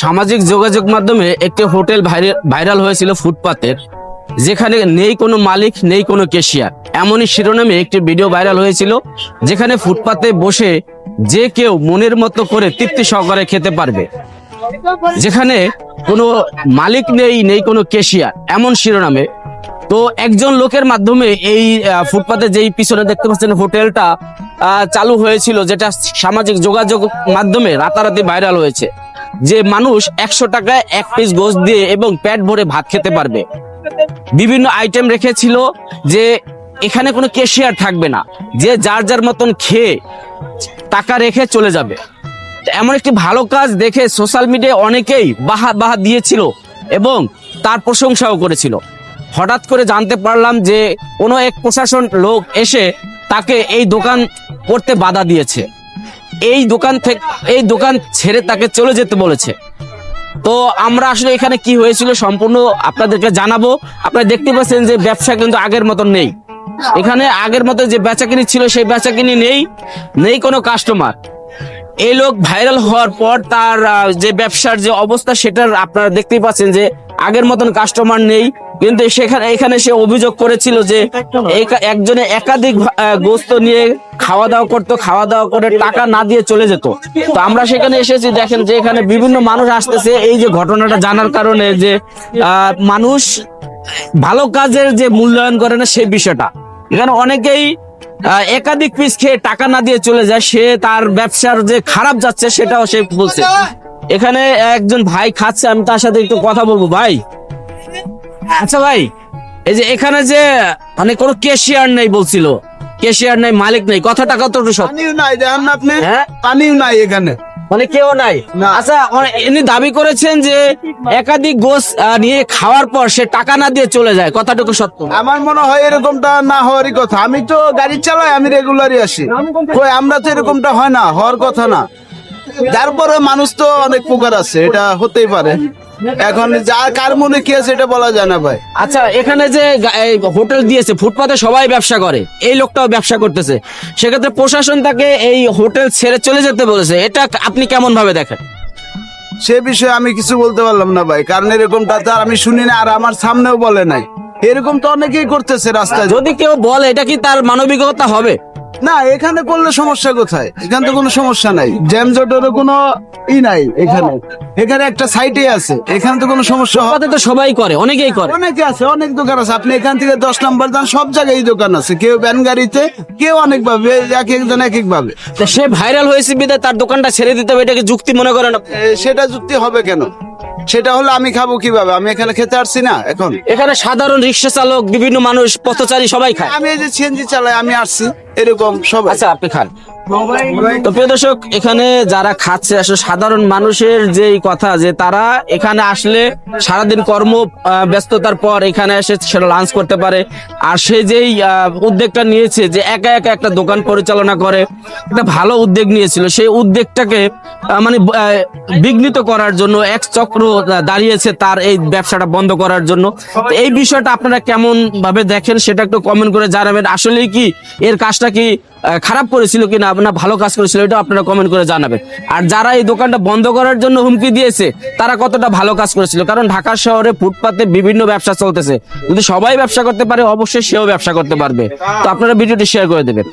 সামাজিক যোগাযোগ মাধ্যমে একটি হোটেল ভাইরে- ভাইরাল হয়েছিল ফুটপাতের, যেখানে নেই কোনো মালিক, নেই কোনো কেশিয়ার এমনই শিরোনামে একটি ভিডিও ভাইরাল হয়েছিল, যেখানে ফুটপাতে বসে যে কেউ মনের মতো করে তৃপ্তি সহকারে খেতে পারবে। যেখানে কোনো মালিক নেই নেই কোনো কেশিয়ার এমন শিরোনামে। তো একজন লোকের মাধ্যমে এই ফুটপাতে যেই পিছনে দেখতে পাচ্ছেন হোটেলটা চালু হয়েছিল, যেটা সামাজিক যোগাযোগ মাধ্যমে রাতারাতি ভাইরাল হয়েছে। যে মানুষ একশো টাকায় এক পিস গোস্ত দিয়ে এবং পেট ভরে ভাত খেতে পারবে। বিভিন্ন আইটেম রেখেছিল যে এখানে কোনো কেশিয়ার থাকবে না। যে যার যার মতন খেয়ে টাকা রেখে চলে যাবে। এমন একটি ভালো কাজ দেখে সোশ্যাল মিডিয়ায় অনেকেই বাহা বাহা দিয়েছিল এবং তার প্রশংসাও করেছিল। হঠাৎ করে জানতে পারলাম যে কোনো এক প্রশাসন লোক এসে তাকে এই দোকান করতে বাধা দিয়েছে। এই দোকান থেকে, এই দোকান ছেড়ে তাকে চলে যেতে বলেছে। তো আমরা আসলে এখানে কি হয়েছিল সম্পূর্ণ আপনাদেরকে জানাব। আপনারা দেখতে পাচ্ছেন যে ব্যবসা কিন্তু আগের মতন নেই। এখানে আগের মতো যে বেচাকিনি ছিল, সেই বেচাকিনি নেই নেই কোনো কাস্টমার এই লোক ভাইরাল হওয়ার পর তার যে ব্যবসার যে অবস্থা, সেটার আপনারা দেখতেই পাচ্ছেন যে আগের মতন কাস্টমার নেই। কিন্তু সেখানে এখানে সে অভিযোগ করেছিল যে একজনে একাধিক গোস্ত নিয়ে খাওয়া দাওয়া করতো, খাওয়া দাওয়া করে টাকা না দিয়ে চলে যেত। তো আমরা সেখানে এসেছি, দেখেন যে এখানে বিভিন্ন মানুষ আসতেছে। এই যে ঘটনাটা জানার কারণে যে মানুষ ভালো কাজের যে মূল্যায়ন করে না সেই বিষয়টা। এখানে অনেকেই একাধিক পিস খেয়ে টাকা না দিয়ে চলে যায়। সে তার ব্যবসার যে খারাপ যাচ্ছে, সেটাও সে বলছে। এখানে একজন ভাই খাচ্ছে আমি তার সাথে একটু কথা বলব ভাই। আচ্ছা ভাই এই যে এখানে যে মানে কোনো কেশিয়ার নেই বলছিল কেশিয়ার নেই মালিক নেই কথাটা কত সত্য? পানিও নাই দেখেন না আপনি? হ্যাঁ? পানিও নাই এখানে। মানে কেউ নাই? আচ্ছা মানে ইনি দাবি করেছেন যে একাধিক গোস নিয়ে খাওয়ার পর সে টাকা না দিয়ে চলে যায় কথাটুকু সত্য? আমার মনে হয় এরকমটা না হওয়ারই কথা। আমি তো গাড়ি চালাই আমি রেগুলারই আসি। কই আমরা তো এরকমটা হয় না হওয়ার কথা না। তারপরে মানুষ তো অনেক প্রকার আছে এটা হতেই পারে। এখন যার কার মনে কি আছে এটা বলা যায় না ভাই। আচ্ছা এখানে যে হোটেল দিয়েছে ফুটপাতে সবাই ব্যবসা করে এই লোকটাও ব্যবসা করতেছে। সেক্ষেত্রে প্রশাসন তাকে এই হোটেল ছেড়ে চলে যেতে বলেছে এটা আপনি কেমন ভাবে দেখেন? সে বিষয়ে আমি কিছু বলতে পারলাম না ভাই কারণ এরকমটা তো আর আমি শুনি না আর আমার সামনেও বলে নাই। এরকম তো অনেকেই করতেছে রাস্তায়। যদি কেউ বলে এটা কি তার মানবিকতা হবে? না এখানে করলে সমস্যা কোথায়? এখানে তো কোনো সমস্যা নাই। জ্যাম জটেরও কোনো ই নাই এখানে। এখানে একটা সাইটে আছে এখানে তো কোনো সমস্যা হবে তো সবাই করে অনেকেই করে। অনেকে আছে অনেক দোকান আছে। আপনি এখান থেকে দশ নম্বর যান সব জায়গায় এই দোকান আছে। কেউ ভ্যান গাড়িতে কেউ অনেক ভাবে এক একজন এক এক ভাবে তা সে ভাইরাল হয়েছে বিদায় তার দোকানটা ছেড়ে দিতে হবে এটাকে যুক্তি মনে করেন সেটা যুক্তি হবে কেন? সেটা হলো আমি খাব কীভাবে? আমি এখানে খেতে আসছি না এখন। এখানে সাধারণ রিক্সা চালক বিভিন্ন মানুষ পথচারী সবাই খায়। আমি এই যে সিএনজি চালাই আমি আসছি এরকম সব আচ্ছা আপনি খান। তো প্রিয় দর্শক এখানে যারা খাচ্ছে আসলে সাধারণ মানুষের যেই কথা যে তারা এখানে আসলে সারাদিন কর্ম ব্যস্ততার পর এখানে এসে সেটা লাঞ্চ করতে পারে। আর সে যেই উদ্যোগটা নিয়েছে যে একা একা একটা দোকান পরিচালনা করে একটা ভালো উদ্যোগ নিয়েছিল সেই উদ্যোগটাকে আহ, মানে বিঘ্নিত করার জন্য এক চক্র দাঁড়িয়েছে তার এই ব্যবসাটা বন্ধ করার জন্য। তো এই বিষয়টা আপনারা কেমন ভাবে দেখেন সেটা একটু কমেন্ট করে জানাবেন। আসলে কি এর কাজটা কি খারাপ করেছিল কিনা না ভালো কাজ করেছিল এটা আপনারা কমেন্ট করে জানাবেন। আর যারা এই দোকানটা বন্ধ করার জন্য হুমকি দিয়েছে, তারা কতটা ভালো কাজ করেছিল? কারণ ঢাকা শহরে ফুটপাতে বিভিন্ন ব্যবসা চলতেছে। যদি সবাই ব্যবসা করতে পারে, অবশ্যই সেও ব্যবসা করতে পারবে। তো আপনারা ভিডিওটি শেয়ার করে দেবেন।